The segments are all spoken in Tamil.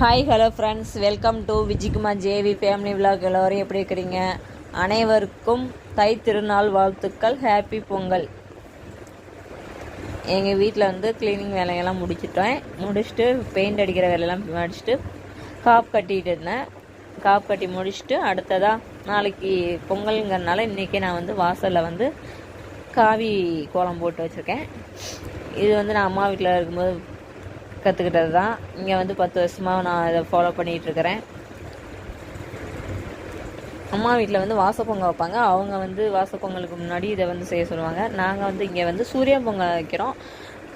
Hi hello friends welcome to Vijikumar JV family vlog எல்லோரும் எப்படி இருக்கிறீங்க? அனைவருக்கும் தை திருநாள் வாழ்த்துக்கள். ஹாப்பி பொங்கல். எங்கள் வீட்டில் வந்து க்ளீனிங் வேலையெல்லாம் முடிச்சிட்டேன். முடிச்சுட்டு பெயிண்ட் அடிக்கிற வேலையெல்லாம் முடிச்சுட்டு காப் கட்டிகிட்டு இருந்தேன். காப் கட்டி முடிச்சுட்டு அடுத்ததாக நாளைக்கு பொங்கலுங்கிறனால இன்றைக்கி நான் வந்து வாசலில் வந்து காவி கோலம் போட்டு வச்சுருக்கேன். இது வந்து நான் அம்மா வீட்டில் இருக்கும்போது கற்றுக்கிட்டது தான் இங்கே வந்து பத்து வருஷமாக நான் இதை ஃபாலோ பண்ணிகிட்ருக்கிறேன். அம்மா வீட்டில் வந்து வாசப்பொங்க வைப்பாங்க. அவங்க வந்து வாசப்பொங்கலுக்கு முன்னாடி இதை வந்து செய்ய சொல்லுவாங்க. நாங்கள் வந்து இங்கே வந்து சூரிய பொங்கல் வைக்கிறோம்.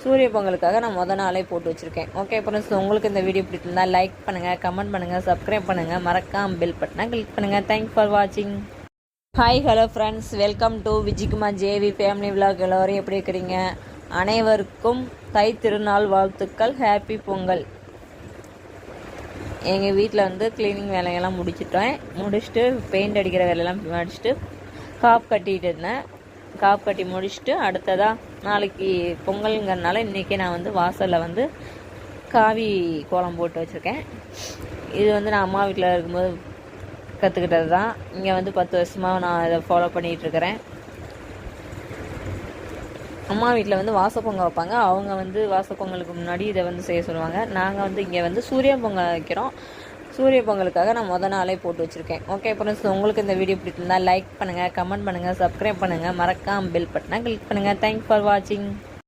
சூரிய பொங்கலுக்காக நான் முத நாளே போட்டு வச்சுருக்கேன். ஓகே ஃப்ரெண்ட்ஸ் உங்களுக்கு இந்த வீடியோ பிடிச்சிருந்தா லைக் பண்ணுங்கள் கமெண்ட் பண்ணுங்கள் சப்ஸ்கிரைப் பண்ணுங்கள் மறக்காம பெல் பட்டனை கிளிக் பண்ணுங்கள் தேங்க்ஸ் ஃபார் வாட்சிங் hi hello friends welcome to Vijikumar JV family vlog எல்லோரும் எப்படி இருக்கிறீங்க? அனைவருக்கும் தை திருநாள் வாழ்த்துக்கள். ஹாப்பி பொங்கல். எங்கள் வீட்டில் வந்து க்ளீனிங் வேலையெல்லாம் முடிச்சிட்டேன். முடிச்சுட்டு பெயிண்ட் அடிக்கிற வேலையெல்லாம் முடிச்சுட்டு காப் கட்டிகிட்டு இருந்தேன். காப் கட்டி முடிச்சுட்டு அடுத்ததாக நாளைக்கு பொங்கலுங்கிறனால இன்றைக்கி நான் வந்து வாசலில் வந்து காவி கோலம் போட்டு வச்சுருக்கேன். இது வந்து நான் அம்மா வீட்டில் இருக்கும்போது கற்றுக்கிட்டது தான் இங்கே வந்து பத்து வருஷமாக நான் இதை ஃபாலோ பண்ணிகிட்ருக்கிறேன் அம்மா வீட்டில் வந்து வாசப்பொங்கல் வைப்பாங்க. அவங்க வந்து வாசப்பொங்கலுக்கு முன்னாடி இதை வந்து செய்ய சொல்லுவாங்க. நாங்கள் வந்து இங்கே வந்து சூரிய பொங்கல் வைக்கிறோம். சூரிய பொங்கலுக்காக நான் மொதல் நாளே போட்டு வச்சுருக்கேன். ஓகே ஃப்ரெண்ட்ஸ் உங்களுக்கு இந்த வீடியோ பிடிச்சிருந்தா லைக் பண்ணுங்கள் கமெண்ட் பண்ணுங்கள் சப்ஸ்கிரைப் பண்ணுங்கள் மறக்காம பெல் பட்டனை கிளிக் பண்ணுங்கள் தேங்க்ஸ் ஃபார் வாட்சிங்